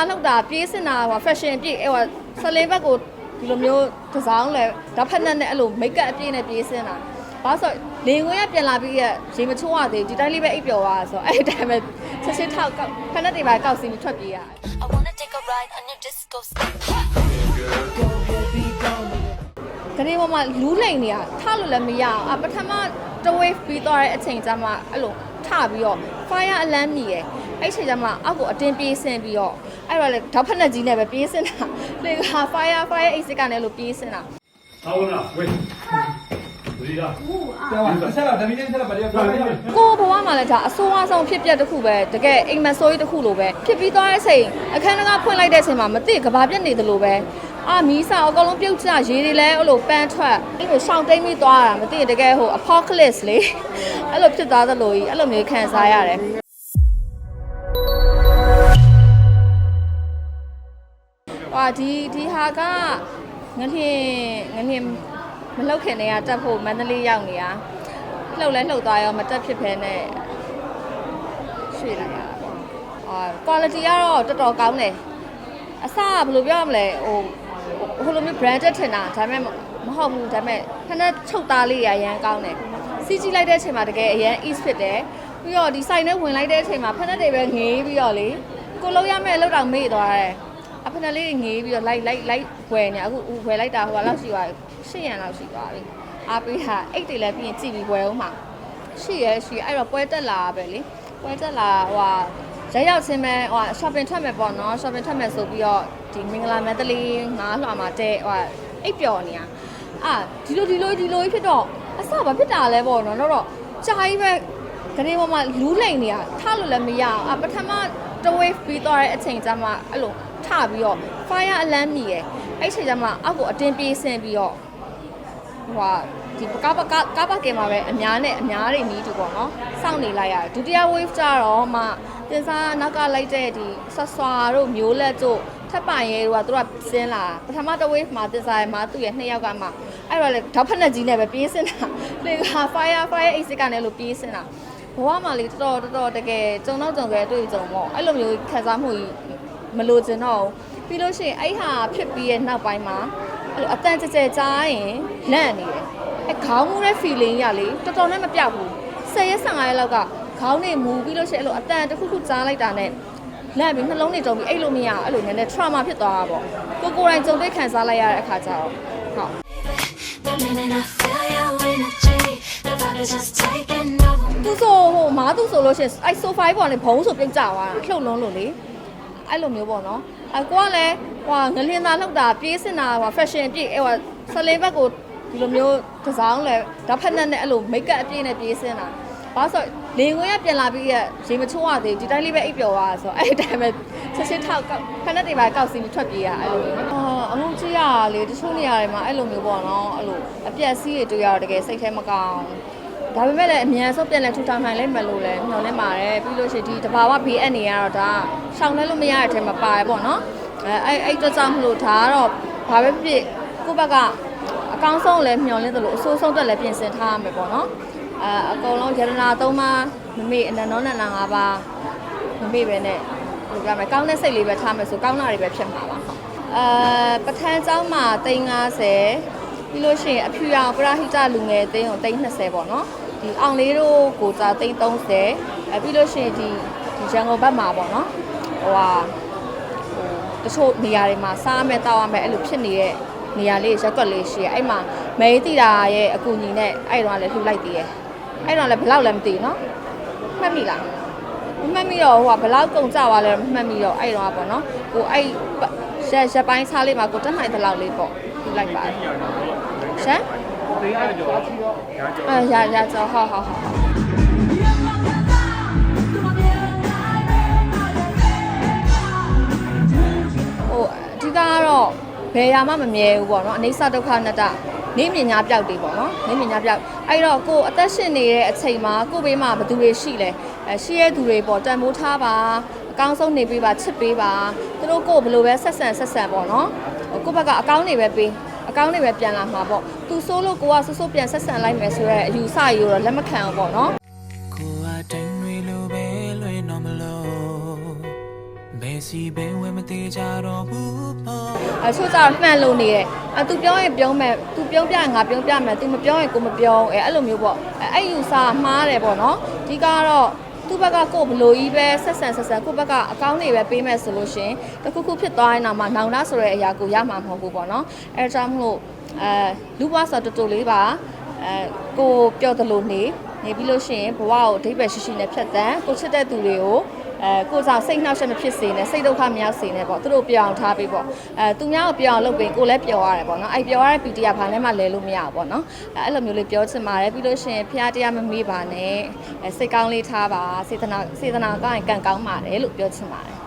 လာလှုပ်တာပြေးစင်တာဟို fashion အပြည့်ဟိုဆလင်းဘက်ကိုဒီလိုမျိုးဒီဇိုင်းလဲဓာတ်ဖက်နဲ့နဲ့အဲ့လို make up အပြည့်နဲ့ပြေးစင်တာဘာလို့ဆိုလေငွေရပြန်လာပြီးရရေမချိုးရသေးဒီတိုင်းလေးပဲအိပ်ပျော်သွားဆိုအဲ့ဒီတိုင်းပဲချက်ချင်းထောက်ကောက်ဖက်နဲ့တွေပါကောက်စီပြီးထွက်ပြေးရတယ် I wanna take a ride on your disco stick. ကလေးပေါ်မှာလူးလိန်နေရထလို့လည်းမရအောင်အပထမတဝေးပြီးသွားတဲ့အချိန်ကျမှအဲ့လိုထပြီးတော့ fire alarm မြည်ရယ်အဲ့ချိန်ကျမှအောက်ကိုအတင်းပြေးဆင်းပြီးတော့ အဲ့တော့လေဓာတ်ဖက်နှက်ကြီးနဲ့ပဲပြေးစင်တာလေက fire fire အိတ်စစ်ကလည်းလို့ပြေးစင်တာဆောင်းလားဝေးဒီလားတော်ပါဆက်လာတမီးလေးဆက်လာပါလေကိုဘဝမှာလည်းဒါအဆိုးအဆုံးဖြစ်ပျက်တစ်ခုပဲတကယ်အိမ်မက်ဆိုးကြီးတစ်ခုလိုပဲဖြစ်ပြီးသွားတဲ့အချိန်အခန်းကဖွင့်လိုက်တဲ့အချိန်မှာမသိကဘာပြက်နေတယ်လို့ပဲအာမီးစာအကောင်လုံးပြုတ်ချရေတွေလည်းအဲ့လိုပန်းထွက်အဲ့လိုရှောင်းတိမ့်ပြီးသွားတာမသိတကယ်ဟို apocalypse လေအဲ့လိုဖြစ်သွားသလိုကြီးအဲ့လိုမျိုးခံစားရတယ် ဟာဒီဒီဟာကငလျင်ငလျင်မလှုပ်ခင်တည်းကတက်ဖို့မန္တလေးရောက်နေတာလှုပ်လဲလှုပ်သွားရောမတက်ဖြစ်ဖဲနဲ့ရွှေ့လိုက်ရတာပေါ့အာ quality ကတော့တော်တော်ကောင်းတယ်အစကဘယ်လိုပြောရမလဲဟိုဟိုလိုမျိုး branded ထင်တာဒါပေမဲ့မဟုတ်ဘူးဒါပေမဲ့ခဏချုပ်သားလေးရအရန်ကောင်းတယ်စီးကြည့်လိုက်တဲ့အချိန်မှာတကယ်အရန် ease ဖြစ်တယ်ပြီးတော့ဒီ site နဲ့ဝင်လိုက်တဲ့အချိန်မှာဖက်နဲ့တွေပဲငေးပြီးတော့လေကိုလုံးရမဲ့လောက်တောင်မေ့သွားတယ် အဖနလေးတွေငေးပြီးတော့လိုက်လိုက်လိုက်ဝယ်နေအခုဝယ်လိုက်တာဟိုကလောက်ရှိသွားပြီ၈ရန်လောက်ရှိသွားပြီအားပေးတာအိတ်တွေလည်းပြီးရင်ကြည့်ပြီးဝယ်အောင်မှာရှိရဲရှိရဲအဲ့တော့ပွဲတက်လာပဲလေပွဲတက်လာဟိုဟာရက်ရောက်ချင်းမဲ့ဟို shopping ထွက်မယ်ပေါ့နော် shopping ထွက်မယ်ဆိုပြီးတော့ဒီမင်္ဂလာမန္တလေးငါးလွှာမှာတဲ့ဟိုအိတ်ပျော်နေတာအာဒီလိုဒီလိုဒီလိုကြီးဖြစ်တော့အစဘာဖြစ်တာလဲပေါ့နော်တော့တော့ကြာကြီးပဲကလေးပေါ်မှာလူးလိန်နေတာထလို့လည်းမရအောင်အပထမတဝေးပြီးသွားတဲ့အချိန်ကျမှအဲ့လို ထပြီးတော့ fire alarm မြည်ရယ်အဲ့ချိန်ကျမှအောက်ကိုအတင်းပြေးဆင်းပြီးတော့ဟိုဟာဒီကားပကားကားပကင်မှာပဲအများနဲ့အများတွေနီးတူပေါ့နော်စောင့်နေလိုက်ရတယ်ဒုတိယ wave ကျတော့မှတင်စားနောက်ကလိုက်တဲ့ဒီဆွဆွာတို့မျိုးလက်တို့ထပ်ပိုင်ရဲတို့ကသူတို့ကဆင်းလာပထမတစ် wave မှာတင်စားရဲမှာသူ့ရဲ့နှစ်ယောက်ကမှအဲ့တော့လေဓာတ်ဖက်နဲ့ကြီးနဲ့ပဲပြေးဆင်းတာလေက fire fire exit ကနေလို့ပြေးဆင်းတာဘဝမှာလေတော်တော်တော်တော်တကယ်ကြုံတော့ကြုံခဲ့တွေ့ကြုံပေါ့အဲ့လိုမျိုးခံစားမှုကြီး မလို့ကျင်တော့ဘူးပြီးလို့ရှိရင်အဲ့ဟာဖြစ်ပြီးရဲ့နောက်ပိုင်းမှာအဲ့လိုအတန်ကြဲကြဲကြားရင်လန့်နေတယ်အဲ့ခေါင်းမူတဲ့ feeling ရလေတော်တော်နဲ့မပြောက်ဘူး10ရက်15ရက်လောက်ကခေါင်းနေမူပြီးလို့ရှိရင်အဲ့လိုအတန်တစ်ခုခုကြားလိုက်တာနဲ့လန့်ပြီးနှလုံးတွေတုံပြီးအဲ့လိုမရအဲ့လိုနည်းနည်း trauma ဖြစ်သွားတာပေါ့ကိုကိုယ်တိုင်ကြုံတွေ့ခံစားလိုက်ရတဲ့အခါကျတော့ဟုတ် The minute I feel your energy, the vibe is just taking over. သူဆိုဟိုမားသူဆိုလို့ရှိရင်အဲ့ sofa ပေါ်နေဘုံဆိုပြုတ်ကြသွားတာလှုပ်လုံးလို့လေ အဲ့လိုမျိုးပေါ့နော်အကိုကလည်းဟိုငလင်းသားလှုပ်တာပြေးစင်တာဟို fashion အပြည့်ဟိုဆလင်းဘက်ကိုဒီလိုမျိုးဒီဇိုင်းလဲဓာတ်ဖက်နဲ့နဲ့အဲ့လို make up အပြည့်နဲ့ပြေးစင်တာဘာလို့ဆိုလေငွေရပြန်လာပြီးရရေမချိုးရသေးဒီတိုင်းလေးပဲအိပ်ပျော်သွားဆိုအဲ့ဒီတိုင်းပဲချက်ချင်းထောက်ကောက်ဖက်နဲ့တွေပါကောက်စီပြီးထွက်ပြေးရအဲ့လိုမျိုးအာအမှုကြည့်ရတာလေတချို့နေရာတွေမှာအဲ့လိုမျိုးပေါ့နော်အဲ့လိုအပြက်စီးတွေတွေ့ရတော့တကယ်စိတ်ထဲမကောင်း ဒါပေမဲ့လည်းအမြန်ဆုံးပြန်လည်ထူထောင်နိုင်လိမ့်မယ်လို့လည်းမျှော်လင့်ပါတယ်ပြီးလို့ရှိရင်ဒီတဘာဝ BN နေရတော့ဒါရှောင်လဲလို့မရတဲ့အထက်မှာပါတယ်ပေါ့နော်အဲအဲ့အဲ့တော့ကြောင့်မလို့ဒါကတော့ဘာပဲဖြစ်ကိုယ့်ဘက်ကအကောင်းဆုံးလည်းမျှော်လင့်သလိုအဆိုးဆုံးအတွက်လည်းပြင်ဆင်ထားရမယ်ပေါ့နော်အဲအကုန်လုံးယန္တနာ၃ပါးမမေ့အနန္တောနန္ဒ၅ပါးမမေ့ပဲနဲ့ဘယ်လိုပြောမလဲကောင်းတဲ့စိတ်လေးပဲထားမယ်ဆိုကောင်းတာတွေပဲဖြစ်မှာပါဟုတ်အဲပထမကျောင်းမှာ350 ပြီးလို့ရှိရင်အဖြူရောင်ပရာဟိတလူငယ်အသိန်းကို320ပေါ့နော်ဒီအောင်လေးတို့ကိုသာ330အဲပြီးလို့ရှိရင်ဒီဒီရန်ကုန်ဘက်မှာပေါ့နော်ဟိုဟာဟိုတချို့နေရာတွေမှာစားမယ်တောက်ရမယ်အဲ့လိုဖြစ်နေတဲ့နေရာလေးရက်ကွက်လေးရှိရဲအဲ့မှာမဲတီတာရဲ့အကူညီနဲ့အဲ့တော့လည်းလှူလိုက်သေးရဲ့အဲ့တော့လည်းဘယ်လောက်လဲမသိဘူးနော်မှတ်မိလားမမှတ်မိတော့ဟိုကဘယ်လောက်ကုန်ကြသွားလဲမမှတ်မိတော့အဲ့တော့ပေါ့နော်ကိုအဲ့ရက်ရက်ပိုင်းစားလေးမှာကိုတက်နိုင်တဲ့လောက်လေးပေါ့ ယူလိုက်ပါတယ်ရှမ်းအဲရရကြောဟောဟောဟောဟိုအဓိကကတော့ဘယ်ရာမှမမြဲဘူးပေါ့နော်အနေဆဒုက္ခနတ္တနေမြညာပြောက်တွေပေါ့နော်နေမြညာပြောက်အဲ့တော့ကိုအသက်ရှင်နေတဲ့အချိန်မှာကိုဘေးမှာဘယ်သူတွေရှိလဲအဲရှိရဲ့သူတွေပေါ့တန်ဖိုးထားပါအကောင်းဆုံးနေပေးပါချစ်ပေးပါသူတို့ကိုဘယ်လိုပဲဆက်ဆံဆက်ဆံပေါ့နော် ကိုယ့်ဘက်ကအကောင်းတွေပဲပေးအကောင်းတွေပဲပြန်လာမှာပေါ့သူဆိုးလို့ကိုကဆိုးဆိုးပြန်ဆက်ဆံလိုက်မယ်ဆိုတော့အယူဆရတော့လက်မခံဘူးပေါ့နော်ကိုကတိုင်းတွေလိုပဲလွင်တော့မလို့ဘယ်စီဘယ်ဝဲမသေးကြတော့ဘူးပေါ့အချို့ကြမှန်လို့နေတယ်အသူပြောရင်ပြောမယ်သူပြောပြရင်ငါပြောပြမယ်သူမပြောရင်ကိုမပြောအဲအဲ့လိုမျိုးပေါ့အဲအဲ့ယူဆမှားတယ်ပေါ့နော်ဒီကတော့ သူ့ဘက်ကကိုယ်ဘလို့ကြီးပဲဆက်ဆန်ဆက်ဆန်ကိုယ့်ဘက်ကအကောင်းတွေပဲပေးမယ်ဆိုလို့ရှရင်တခုခုဖြစ်သွားရင်တော့မှနောင်တဆိုတဲ့အရာကိုရမှာမဟုတ်ဘူးပေါ့နော်အဲဒါကြောင့်မလို့အဲလူဘွားဆိုတော့တူတူလေးပါအဲကိုပြောသလိုနေနေပြီးလို့ရှိရင်ဘဝကိုအဓိပ္ပာယ်ရှိရှိနဲ့ဖြတ်တန်းကိုချစ်တဲ့သူတွေကို အဲကိုကြောင့်စိတ်နှောက်ယှက်မဖြစ်စေနဲ့စိတ်ဒုက္ခမရောက်စေနဲ့ပေါ့သူတို့ပြောင်းထားပေးပေါ့အဲသူများကိုပြောင်းလုပ်ပေးကိုလည်းပြောရတယ်ပေါ့နော်အဲပြောရတဲ့ပီတီကဘာလဲမှလဲလို့မရဘူးပေါ့နော်အဲအဲ့လိုမျိုးလေးပြောချင်ပါတယ်ပြီးလို့ရှိရင်ဖះတရားမမေးပါနဲ့အဲစိတ်ကောင်းလေးထားပါစေတနာစေတနာကောင်းရင်ကံကောင်းပါတယ်လို့ပြောချင်ပါတယ်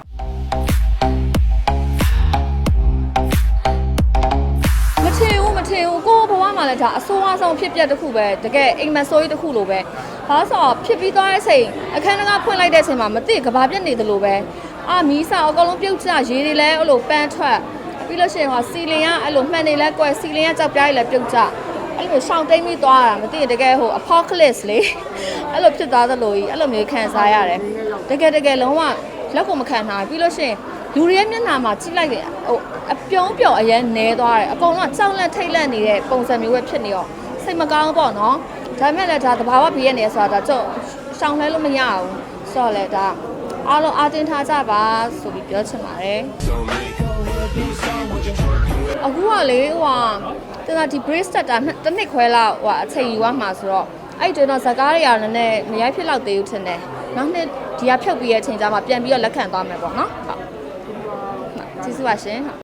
ဒါအဆိုးအဆုံးဖြစ်ပျက်တစ်ခုပဲတကယ်အိမ်မက်ဆိုးကြီးတစ်ခုလိုပဲဘာလို့ဆိုတော့ဖြစ်ပြီးသွားတဲ့အချိန်အခန်းတကားဖွင့်လိုက်တဲ့အချိန်မှာမသိကဘာပြက်နေသလိုပဲအာမီးစာအကောင်လုံးပြုတ်ကျရေတွေလည်းအဲ့လိုပန်းထွက်ပြီးလို့ရှိရင်ဟောစီလင်ကအဲ့လိုမှန်နေလဲကွယ်စီလင်ကကြောက်ပြားကြီးလည်းပြုတ်ကျအဲ့လိုရှောင်းတိတ်မိသွားတာမသိရင်တကယ်ဟို apocalypse လေအဲ့လိုဖြစ်သွားသလိုကြီးအဲ့လိုမျိုးခံစားရတယ်တကယ်တကယ်လုံးဝလက်ကိုမခံနိုင်ဘူးပြီးလို့ရှိရင် လူတွေရဲ့မျက်နှာမှာကြည့်လိုက်တယ်ဟိုအပြုံးပြုံအရင်နဲသွားတယ်အကုန်လုံးကကြောက်လန့်ထိတ်လန့်နေတဲ့ပုံစံမျိုးပဲဖြစ်နေရောစိတ်မကောင်းပေါ့နော်ဒါပေမဲ့လည်းဒါသဘာဝဘေးရနေဆိုတာဒါကြောက်ရှောင်လဲလို့မရဘူးဆိုတော့လေဒါအားလုံးအားတင်းထားကြပါဆိုပြီးပြောချင်ပါတယ်အခုကလေဟိုဟာတကဒီ brace တက်တာနှစ်တစ်နှစ်ခွဲလောက်ဟိုအချိန်ယူရမှာဆိုတော့အဲ့ဒီတော့ဇကားတွေကလည်းနည်းနည်းမရိုက်ဖြစ်တော့သေးဘူးထင်တယ်နောက်နှစ်ဒီကဖြုတ်ပြီးရဲ့အချိန်ကျမှပြန်ပြီးတော့လက်ခံသွားမယ်ပေါ့နော်ဟုတ် ကျေးဇူးပါရှင်ဟုတ်